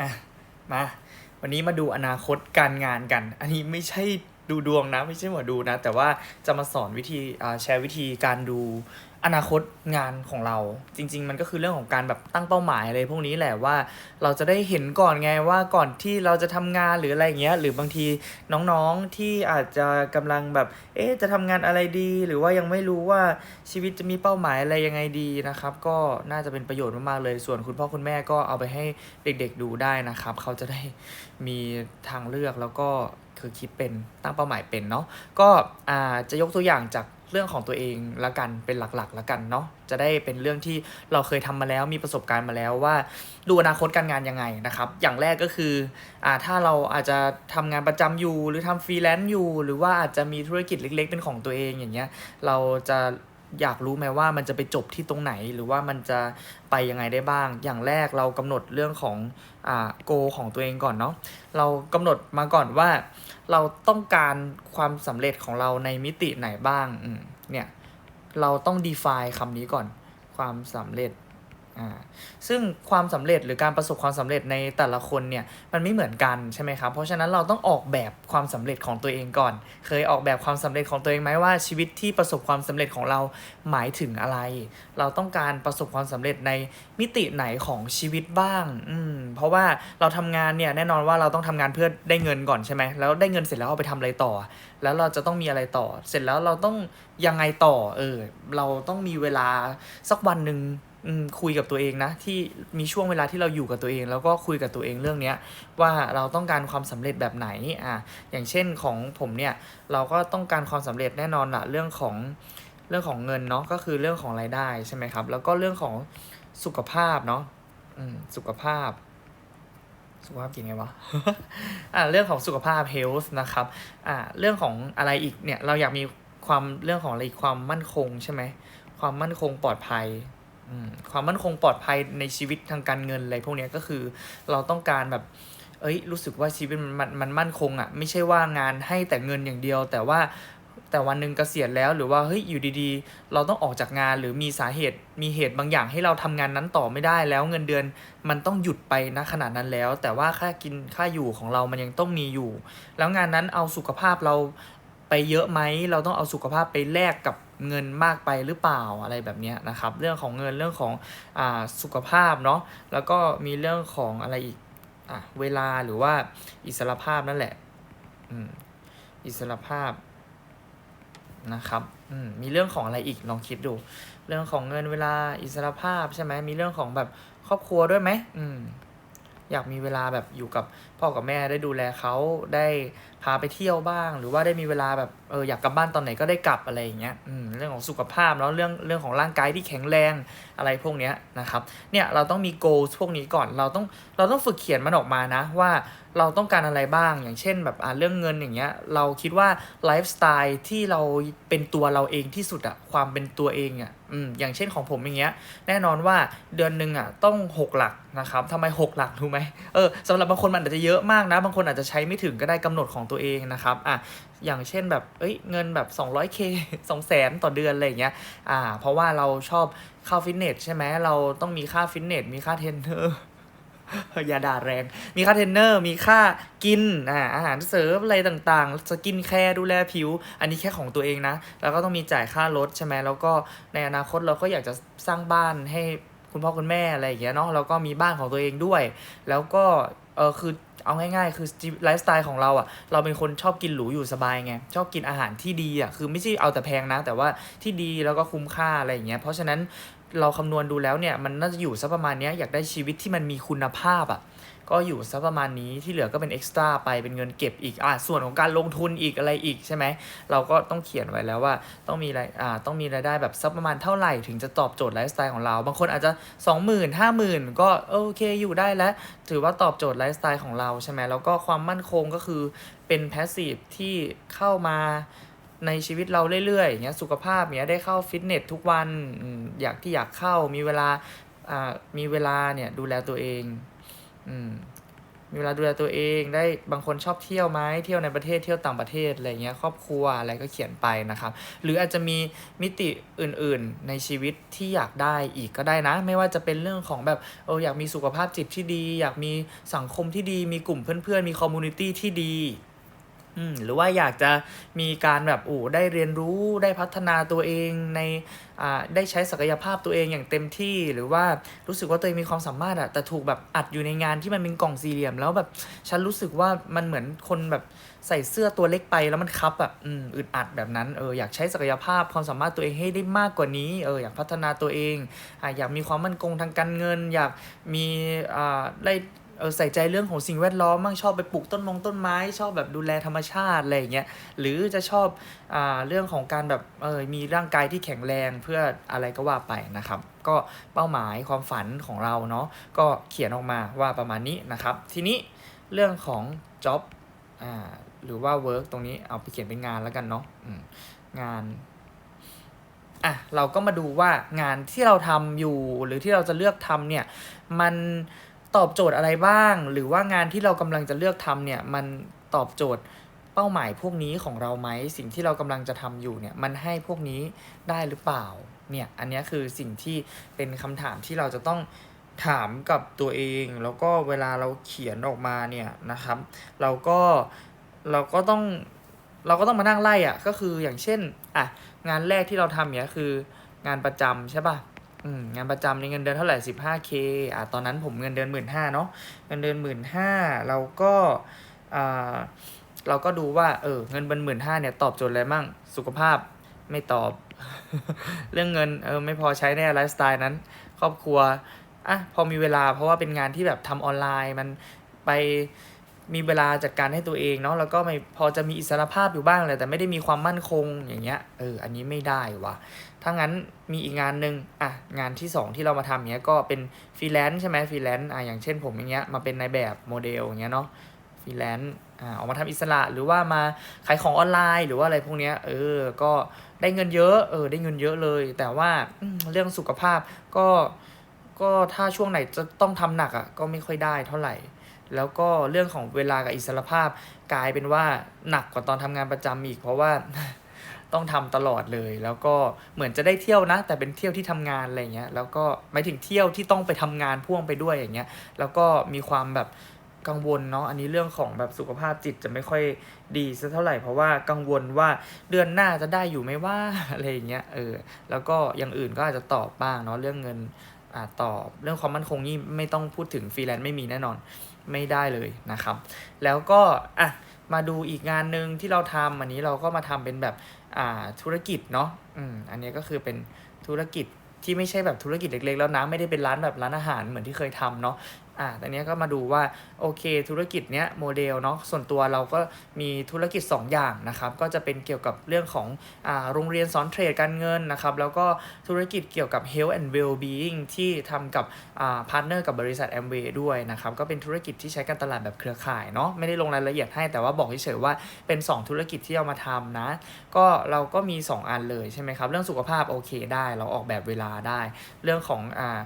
อะมาวันนี้มาดูอนาคตการงานกัน อันนี้ไม่ใช่ ดูดวงนะไม่ใช่หมอดูนะ แต่ว่าจะมาสอนวิธีแชร์วิธีการดูอนาคตงานของเราจริง ๆ มันก็คือเรื่องของการแบบตั้งเป้าหมายอะไรพวกนี้แหละว่าเราจะได้เห็นก่อนไงว่าก่อนที่เราจะทำงานหรืออะไรเงี้ยหรือบางทีน้องๆที่อาจจะกำลังแบบ เอ๊ะจะทำงานอะไรดี หรือว่ายังไม่รู้ว่าชีวิตจะมีเป้าหมายอะไรยังไงดีนะครับ ก็น่าจะเป็นประโยชน์มากๆเลย ส่วนคุณพ่อคุณแม่ก็เอาไปให้เด็ก ๆ ดูได้นะครับ เขาจะได้มีทางเลือกแล้วก็ คือคิดเป็นตั้งเป้าหมายเป็นเนาะก็อ่าจะยกตัวอย่างจากเรื่องของตัวเองละกันเป็นหลักๆละกันเนาะจะได้เป็นเรื่องที่เราเคยทำมาแล้วมีประสบการณ์มาแล้วว่าดูอนาคตการงานยังไงนะครับ อย่างแรกก็คืออ่าถ้าเราอาจจะทำงานประจำอยู่ หรือทำฟรีแลนซ์อยู่ หรือว่าอาจจะมีธุรกิจเล็ก ๆ เป็นของตัวเองอย่างเงี้ยเราจะ อยากรู้ไหมว่ามันจะไปจบที่ตรงไหนหรือว่ามันจะไปยังไงได้บ้าง อย่างแรกเรากำหนดเรื่องของอ่าโกของตัวเองก่อนเนาะเรากำหนดมาก่อนว่า เราต้องการความสำเร็จของเราในมิติไหนบ้างเนี่ยเราต้อง define คำนี้ก่อนความสำเร็จ ซึ่งความสำเร็จหรือการประสบความสำเร็จในแต่ละคนเนี่ยมันไม่เหมือนกันใช่ไหมครับ เพราะฉะนั้นเราต้องออกแบบความสำเร็จของตัวเองก่อน เคยออกแบบความสำเร็จของตัวเองไหมว่าชีวิตที่ประสบความสำเร็จของเราหมายถึงอะไร เราต้องการประสบความสำเร็จในมิติไหนของชีวิตบ้างอืมเพราะว่าเราทำงานเนี่ยแน่นอนว่าเราต้องทำงานเพื่อได้เงินก่อนใช่ไหมแล้วได้เงินเสร็จแล้วเอาไปทำอะไรต่อ แล้วเราจะต้องมีอะไรต่อ เสร็จแล้วเราต้องยังไงต่อเออเราต้องมีเวลาสักวันหนึ่ง คุยกับตัวเองนะ ที่มีช่วงเวลาที่เราอยู่กับตัวเอง แล้วก็คุยกับตัวเองเรื่องเนี้ยว่าเราต้องการความสำเร็จแบบไหนอะอย่างเช่นของผมเนี่ยเราก็ต้องการความสำเร็จแน่นอนละเรื่องของเรื่องของเงินเนาะก็คือเรื่องของรายได้ใช่ไหมครับ แล้วก็เรื่องของสุขภาพเนาะอืมสุขภาพ สุขภาพกินไงวะอ่าเรื่องของสุขภาพ health นะครับอ่าเรื่องของอะไรอีกเนี่ยเราอยากมีความเรื่องของอะไรอีกความมั่นคงใช่ไหมความมั่นคงปลอดภัย ความมั่นคงปลอดภัยในชีวิตทางการเงินอะไรพวกนี้ก็คือเราต้องการแบบ เอ้ย รู้สึกว่าชีวิตมันมันมั่นคงอะ่ะ ไม่ใช่ว่างานให้แต่เงินอย่างเดียว แต่ว่าแต่วันหนึ่งเกษียณแล้วหรือว่าเฮ้ยอยู่ดีๆ เราต้องออกจากงานหรือมีสาเหตุมีเหตุบางอย่างให้เราทำงานนั้นต่อไม่ได้แล้วเงินเดือนมันต้องหยุดไปนะขนาดนั้นแล้ว แต่ว่าค่ากินค่าอยู่ของเรามันยังต้องมีอยู่ แล้วงานนั้นเอาสุขภาพเราไปเยอะไหมเราต้องเอาสุขภาพไปแลกกับ เงินมากไปหรือเปล่าอะไรแบบนี้นะครับ เรื่องของเงินเรื่องของอ่าสุขภาพเนาะแล้วก็มีเรื่องของอะไรอีกอะเวลาหรือว่าอิสรภาพนั่นแหละอืมอิสรภาพนะครับอืมมีเรื่องของอะไรอีกลองคิดดู เรื่องของเงินเวลาอิสรภาพใช่ไหมมีเรื่องของแบบครอบครัวด้วยไหมอืม อยากมีเวลาแบบอยู่กับพ่อกับแม่ได้ดูแลเขาได้พาไปเที่ยวบ้าง หรือว่าได้มีเวลาแบบเอออยากกลับบ้านตอนไหนก็ได้กลับอะไรอย่างเงี้ยอืมเรื่องของสุขภาพแล้วเรื่องเรื่องของร่างกายที่แข็งแรง อะไรพวกเนี้ยนะครับ เนี่ยเราต้องมี goals พวกนี้ก่อน เราต้องเราต้องฝึกเขียนมันออกมานะ ว่าเราต้องการอะไรบ้าง อย่างเช่นแบบอ่าเรื่องเงินอย่างเงี้ย เราคิดว่าไลฟ์สไตล์ที่เราเป็นตัวเราเองที่สุดอะความเป็นตัวเองอะอืมอย่างเช่นของผมอย่างเงี้ย แน่นอนว่าเดือนหนึ่งอะต้อง 6 หลักนะครับทำไม 6 หลักรู้ไหมเออสำหรับบางคนมันอาจจะเยอะมากนะ บางคนอาจจะใช้ไม่ถึงก็ได้กำหนดของตัวเองนะครับอะ อย่างเช่นแบบเอ้ยเงินแบบ 200k 200,000 ต่อเดือนอะไรอย่างเงี้ยอ่าเพราะว่าเราชอบเข้าฟิตเนสใช่ไหมเราต้องมีค่าฟิตเนสมีค่าเทรนเนอร์อย่าด่าแรง มีค่าเทรนเนอร์ มีค่ากิน อ่า อาหารเสริมอะไรต่างๆ สกินแคร์ดูแลผิว อันนี้แค่ของตัวเองนะ แล้วก็ต้องมีจ่ายค่ารถใช่ไหม แล้วก็ในอนาคตเราก็อยากจะสร้างบ้านให้คุณพ่อคุณแม่อะไรอย่างเงี้ยเนาะ แล้วก็มีบ้านของตัวเองด้วย แล้วก็ เออคือ เอาง่ายๆ คือไลฟ์สไตล์ของเราอะ่ะ เราเป็นคนชอบกินหรูอยู่สบายไง ชอบกินอาหารที่ดีอะ่ะ คือไม่ใช่เอาแต่แพงนะ แต่ว่าที่ดีแล้วก็คุ้มค่าอะไรอย่างเงี้ย เพราะฉะนั้นเราคำนวณดูแล้วเนี่ย มันน่าจะอยู่สักประมาณเนี้ย อยากได้ชีวิตที่มันมีคุณภาพอะ ก็อยู่สักประมาณนี้ที่เหลือก็เป็นเอ็กซ์ตร้าไปเป็นเงินเก็บอีกอะส่วนของการลงทุนอีกอะไรอีกใช่ไหมเราก็ต้องเขียนไว้แล้วว่าต้องมีรายอ่าต้องมีรายได้แบบสักประมาณเท่าไหร่ถึงจะตอบโจทย์ไลฟ์สไตล์ของเรา บางคนอาจจะ 20,000 50,000 ก็โอเคอยู่ได้แล้ว ถือว่าตอบโจทย์ไลฟ์สไตล์ของเราใช่ไหมแล้วก็ความมั่นคงก็คือเป็นแพสซีฟที่เข้ามาในชีวิตเราเรื่อยๆอย่างเงี้ยสุขภาพเนี้ยได้เข้าฟิตเนสทุกวันอยากที่อยากเข้ามีเวลาอ่ามีเวลาเนี่ยดูแลตัวเอง อืมมีเวลาดูแลตัวเองได้บางคนชอบเที่ยวไหมเที่ยวในประเทศเที่ยวต่างประเทศอะไรเงี้ยครอบครัวอะไรก็เขียนไปนะครับ หรืออาจจะมีมิติอื่นๆในชีวิตที่อยากได้อีกก็ได้นะ ไม่ว่าจะเป็นเรื่องของแบบเอออยากมีสุขภาพจิตที่ดี อยากมีสังคมที่ดี มีกลุ่มเพื่อนๆ มีคอมมูนิตี้ที่ดี หรือว่าอยากจะมีการแบบโอ้ได้เรียนรู้ได้พัฒนาตัวเองในอ่าได้ใช้ศักยภาพตัวเองอย่างเต็มที่ หรือว่ารู้สึกว่าตัวเองมีความสามารถอะแต่ถูกแบบอัดอยู่ในงานที่มันเป็นกล่องสี่เหลี่ยม แล้วแบบฉันรู้สึกว่ามันเหมือนคนแบบใส่เสื้อตัวเล็กไปแล้วมันคับอะอืมอึดอัดแบบนั้นเอออยากใช้ศักยภาพความสามารถตัวเองให้ได้มากกว่านี้เอออยากพัฒนาตัวเองอะอยากมีความมั่นคงทางการเงิน อยากมีอ่าได้ เออใส่ใจเรื่องของสิ่งแวดล้อมมั่งชอบไปปลูกต้นมงต้นไม้ ชอบแบบดูแลธรรมชาติอะไรอย่างเงี้ยหรือจะชอบอ่าเรื่องของการแบบเออมีร่างกายที่แข็งแรงเพื่ออะไรก็ว่าไปนะครับ ก็เป้าหมายความฝันของเราเนาะก็เขียนออกมาว่าประมาณนี้นะครับ ทีนี้เรื่องของ job อ่าหรือว่า work ตรงนี้เอาไปเขียนเป็นงานแล้วกันเนาะงานอะเราก็มาดูว่างานที่เราทำอยู่หรือที่เราจะเลือกทำเนี่ยมัน ตอบโจทย์อะไรบ้าง หรือว่างานที่เรากำลังจะเลือกทำเนี่ยมันตอบโจทย์เป้าหมายพวกนี้ของเราไหมสิ่งที่เรากำลังจะทำอยู่เนี่ยมันให้พวกนี้ได้หรือเปล่าเนี่ยอันนี้คือสิ่งที่เป็นคำถามที่เราจะต้องถามกับตัวเอง แล้วก็เวลาเราเขียนออกมาเนี่ยนะครับ เราก็เราก็ต้องเราก็ต้องมานั่งไล่อะก็คืออย่างเช่นอะงานแรกที่เราทำเนี่ยคืองานประจำใช่ป่ะ งานประจำในเงินเดือนเท่าไหร่ 15k อะตอนนั้นผมเงินเดือนหมื่นห้าเนาะเงินเดือนหมื่นห้าเราก็อ่าเราก็ดูว่าเออเงินเดือนหมื่นห้าเนี่ยตอบโจทย์อะไรมั่งสุขภาพไม่ตอบ เรื่องเงินเออไม่พอใช้ในไลฟ์สไตล์นั้น ครอบครัวอะพอมีเวลาเพราะว่าเป็นงานที่แบบทำออนไลน์มันไป มีเวลาจัดการให้ตัวเองเนาะแล้วก็ไม่พอจะมีอิสรภาพอยู่บ้างเลยแต่ไม่ได้มีความมั่นคงอย่างเงี้ยเอออันนี้ไม่ได้วะถ้างั้นมีอีกงานหนึ่งอะงานที่สองที่เรามาทำเนี้ยก็เป็นฟรีแลนซ์ใช่ไหมฟรีแลนซ์อะอย่างเช่นผมอย่างเงี้ยมาเป็นนายแบบโมเดลอย่างเงี้ยเนาะฟรีแลนซ์อ่าออกมาทำอิสระหรือว่ามาขายของออนไลน์ หรือว่าอะไรพวกเนี้ยเออก็ได้เงินเยอะเออได้เงินเยอะเลย แต่ว่าเรื่องสุขภาพก็ก็ถ้าช่วงไหนจะต้องทำหนักอะก็ไม่ค่อยได้เท่าไหร่ แล้วก็เรื่องของเวลากับอิสรภาพกลายเป็นว่าหนักกว่าตอนทำงานประจำอีก เพราะว่าต้องทำตลอดเลย แล้วก็เหมือนจะได้เที่ยวนะ แต่เป็นเที่ยวที่ทำงานอะไรเงี้ยแล้วก็หมายถึงเที่ยวที่ต้องไปทำงานพ่วงไปด้วยอย่างเงี้ยแล้วก็มีความแบบกังวลเนาะอันนี้เรื่องของแบบสุขภาพจิตจะไม่ค่อยดีสักเท่าไหร่เพราะว่ากังวลว่าเดือนหน้าจะได้อยู่ไหมว่าอะไรอย่างเงี้ยเออแล้วก็อย่างอื่นก็อาจจะตอบบ้างเนาะเรื่องเงินอ่าตอบเรื่องความมั่นคงนี่ไม่ต้องพูดถึงฟรีแลนซ์ไม่มีแน่นอน ไม่ได้เลยนะครับ แล้วก็อะมาดูอีกงานหนึ่งที่เราทำอันนี้เราก็มาทำเป็นแบบอ่าธุรกิจเนาะอืมอันนี้ก็คือเป็นธุรกิจที่ไม่ใช่แบบธุรกิจเล็กๆแล้วนะไม่ได้เป็นร้านแบบร้านอาหารเหมือนที่เคยทำเนาะ อ่าต่เนี้ก็มาดูว่าโอเค ธุรกิจเนี้ยโมเดลเนาะส่วนตัวเราก็มีธุรกิจ 2 อย่างนะครับ ก็จะเป็นเกี่ยวกับเรื่องของอ่าโรงเรียนสอนเทรดการเงินนะครับ แล้วก็ธุรกิจเกี่ยวกับ health and well-being ที่ทำกับอ่าพาร์ทเนอร์กับบริษัท Amway ด้วยนะครับ ก็เป็นธุรกิจที่ใช้การตลาดแบบเครือข่ายเนาะไม่ได้ลงรายละเอียดให้แต่ว่าบอกเฉยๆว่าเป็น 2 ธุรกิจที่เอามาทำนะ ก็เราก็มี 2 อันเลยใช่ไหมครับ เรื่องสุขภาพโอเคได้ เราออกแบบเวลาได้ เรื่องของอ่า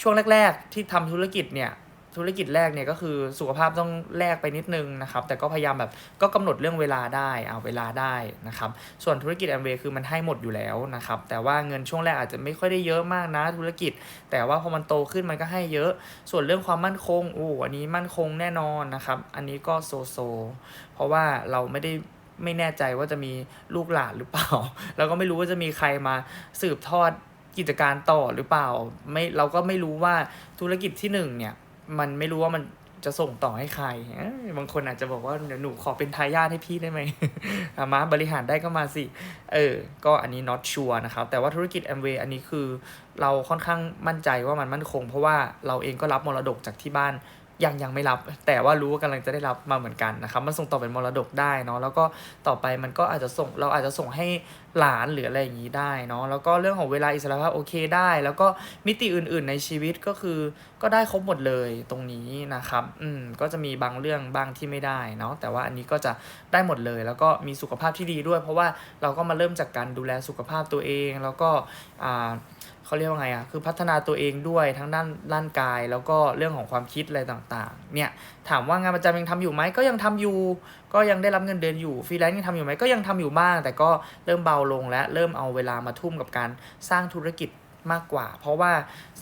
ช่วงแรก ๆ ที่ทำธุรกิจเนี่ยธุรกิจแรกเนี่ยก็คือสุขภาพต้องแลกไปนิดนึงนะครับ แต่ก็พยายามแบบก็กำหนดเรื่องเวลาได้เอาเวลาได้นะครับ ส่วนธุรกิจแอมเวย์คือมันให้หมดอยู่แล้วนะครับ แต่ว่าเงินช่วงแรกอาจจะไม่ค่อยได้เยอะมากนะธุรกิจ แต่ว่าพอมันโตขึ้นมันก็ให้เยอะ ส่วนเรื่องความมั่นคงโอ้อันนี้มั่นคงแน่นอนนะครับ อันนี้ก็โซโซ เพราะว่าเราไม่ได้ไม่แน่ใจว่าจะมีลูกหลานหรือเปล่า แล้วก็ไม่รู้ว่าจะมีใครมาสืบทอด กิจการต่อหรือเปล่าไม่เราก็ไม่รู้ว่าธุรกิจที่หนึ่งเนี่ย มันไม่รู้ว่ามันจะส่งต่อให้ใคร บางคนอาจจะบอกว่าเดี๋ยวหนูขอเป็นทายาทให้พี่ได้ไหมมาบริหารได้ก็มาสิ เออ ก็อันนี้ not sure นะครับ แต่ว่าธุรกิจแอมเวย์อันนี้คือเราค่อนข้างมั่นใจว่ามันมั่นคง เพราะว่าเราเองก็รับมรดกจากที่บ้าน ยังยังไม่รับ แต่ว่ารู้ว่ากำลังจะได้รับมาเหมือนกันนะครับมันส่งต่อเป็นมรดกได้เนาะแล้วก็ต่อไปมันก็อาจจะส่งเราอาจจะส่งให้หลานหรืออะไรอย่างนี้ได้เนาะแล้วก็เรื่องของเวลาอิสระภาพโอเคได้ แล้วก็มิติอื่น ๆ ในชีวิตก็คือก็ได้ครบหมดเลยตรงนี้นะครับอืมก็จะมีบางเรื่องบางที่ไม่ได้เนาะแต่ว่าอันนี้ก็จะได้หมดเลย แล้วก็มีสุขภาพที่ดีด้วย เพราะว่าเราก็มาเริ่มจากการดูแลสุขภาพตัวเอง แล้วก็อ่า เขาเรียกว่าไงอะคือพัฒนาตัวเองด้วยทั้งด้านร่างกายแล้วก็เรื่องของความคิดอะไรต่างๆ เนี่ย ถามว่างานประจำยังทำอยู่ไหมก็ยังทำอยู่ ก็ยังได้รับเงินเดือนอยู่ฟรีแลนซ์ยังทำอยู่ไหมก็ยังทำอยู่บ้าง แต่ก็เริ่มเบาลงและเริ่มเอาเวลามาทุ่มกับการสร้างธุรกิจ มากกว่า เพราะว่า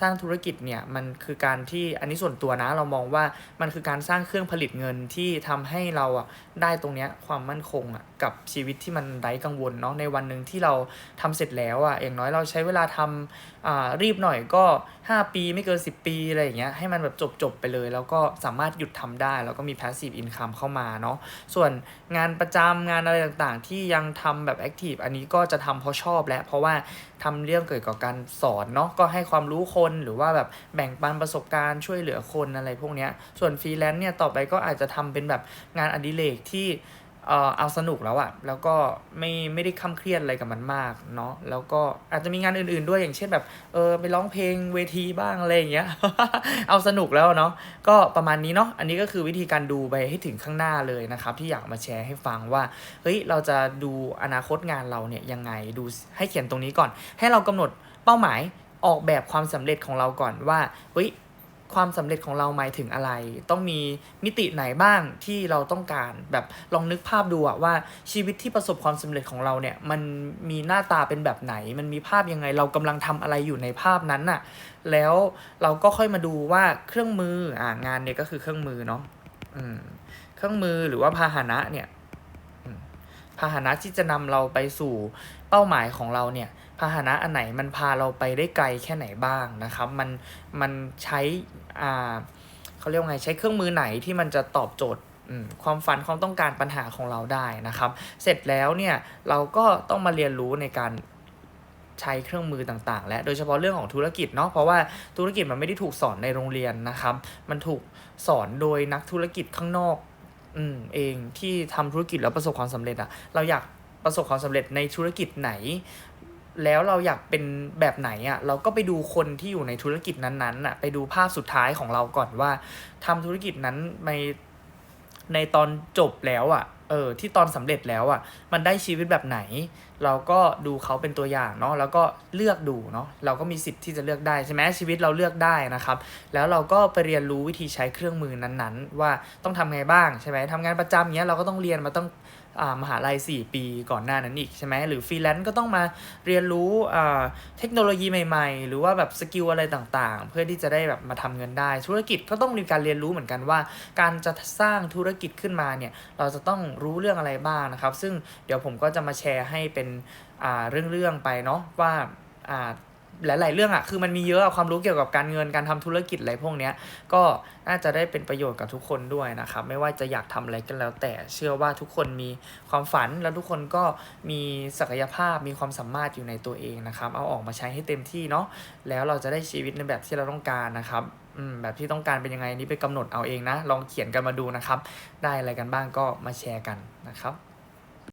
สร้างธุรกิจเนี่ยมันคือการที่อันนี้ส่วนตัวนะเรามองว่ามันคือการสร้างเครื่องผลิตเงินที่ทำให้เราอะได้ตรงเนี้ยความมั่นคงอะกับชีวิตที่มันไร้กังวลเนาะในวันหนึ่งที่เราทำเสร็จแล้วอะอย่างน้อยเราใช้เวลาทำอ่ารีบหน่อยก็ 5 ปีไม่เกิน 10 ปีอะไรอย่างเงี้ยให้มันแบบจบๆไปเลย แล้วก็สามารถหยุดทำได้ แล้วก็มี passive income เข้ามาเนาะส่วนงานประจำงานอะไรต่างๆ ที่ยังทำแบบ active อันนี้ก็จะทำเพราะชอบและ เพราะว่าทำเรื่องเกี่ยวกับการสอนเนาะก็ให้ความรู้คนหรือว่าแบบแบ่งปันประสบการณ์ช่วยเหลือคนอะไรพวกเนี้ยส่วนฟรีแลนซ์เนี่ยต่อไปก็อาจจะทำเป็นแบบงานอดิเรกที่ เออเอาสนุกแล้วอะแล้วก็ไม่ไม่ได้คำเครียดอะไรกับมันมากเนาะแล้วก็อาจจะมีงานอื่น ๆด้วยอย่างเช่นแบบเออไปร้องเพลงเวทีบ้างอะไรอย่างเงี้ย เอาสนุกแล้วเนาะก็ประมาณนี้เนาะอันนี้ก็คือวิธีการดูไปให้ถึงข้างหน้าเลยนะครับ ที่อยากมาแชร์ให้ฟังว่าเฮ้ยเราจะดูอนาคตงานเราเนี่ยยังไงดูให้เขียนตรงนี้ก่อน ให้เรากำหนดเป้าหมายออกแบบความสำเร็จของเราก่อนว่าเฮ้ย ความสำเร็จของเราหมายถึงอะไร ต้องมีมิติไหนบ้างที่เราต้องการแบบลองนึกภาพดูอะว่าชีวิตที่ประสบความสำเร็จของเราเนี่ยมันมีหน้าตาเป็นแบบไหน มันมีภาพยังไง เรากำลังทำอะไรอยู่ในภาพนั้นน่ะแล้วเราก็ค่อยมาดูว่าเครื่องมืออ่างานเนี่ยก็คือเครื่องมือเนาะอืมเครื่องมือหรือว่าพาหนะเนี่ยพาหนะที่จะนำเราไปสู่เป้าหมายของเราเนี่ย พาหนะอันไหนมันพาเราไปได้ไกลแค่ไหนบ้างนะครับ มันมันใช้อ่าเขาเรียกว่าไงใช้เครื่องมือไหนที่มันจะตอบโจทย์ความฝันความต้องการปัญหาของเราได้นะครับ เสร็จแล้วเนี่ยเราก็ต้องมาเรียนรู้ในการใช้เครื่องมือต่างๆ และโดยเฉพาะเรื่องของธุรกิจเนาะเพราะว่าธุรกิจมันไม่ได้ถูกสอนในโรงเรียนนะครับ มันถูกสอนโดยนักธุรกิจข้างนอกอืมเองที่ทำธุรกิจแล้วประสบความสำเร็จอะเราอยากประสบความสำเร็จในธุรกิจไหน แล้วเราอยากเป็นแบบไหนอะเราก็ไปดูคนที่อยู่ในธุรกิจนั้นๆอะไปดูภาพสุดท้ายของเราก่อนว่าทำธุรกิจนั้นในในตอนจบแล้วอะเออที่ตอนสำเร็จแล้วอะมันได้ชีวิตแบบไหน เราก็ดูเขาเป็นตัวอย่างเนาะแล้วก็เลือกดูเนาะเราก็มีสิทธิ์ที่จะเลือกได้ใช่ไหมชีวิตเราเลือกได้นะครับ แล้วเราก็ไปเรียนรู้วิธีใช้เครื่องมือนั้นๆ ว่าต้องทำไงบ้างใช่ไหมทำงานประจำเนี้ยเราก็ต้องเรียนมาต้องอ่ามหาลัย 4 ปีก่อนหน้านั้นอีกใช่ไหมหรือฟรีแลนซ์ก็ต้องมาเรียนรู้อ่าเทคโนโลยีใหม่ๆ หรือว่าแบบสกิลอะไรต่างๆ เพื่อที่จะได้แบบมาทำเงินได้ ธุรกิจก็ต้องมีการเรียนรู้เหมือนกันว่า การจะสร้างธุรกิจขึ้นมาเนี่ยเราจะต้องรู้เรื่องอะไรบ้างนะครับ ซึ่งเดี๋ยวผมก็จะมาแชร์ให้เป็นเรื่องๆไปเนาะว่าอ่าหลาย ๆ เรื่องอะคือมันมีเยอะความรู้เกี่ยวกับการเงินการทำธุรกิจอะไรพวกเนี้ยก็น่าจะได้เป็นประโยชน์กับทุกคนด้วยนะครับ ไม่ว่าจะอยากทำอะไรก็แล้ว แต่เชื่อว่าทุกคนมีความฝันแล้วทุกคนก็มีศักยภาพมีความสามารถอยู่ในตัวเองนะครับ เอาออกมาใช้ให้เต็มที่เนาะแล้วเราจะได้ชีวิตในแบบที่เราต้องการนะครับแบบที่ต้องการเป็นยังไงนี่ไปกำหนดเอาเองนะ ลองเขียนกันมาดูนะครับ ได้อะไรกันบ้างก็มาแชร์กันนะครับ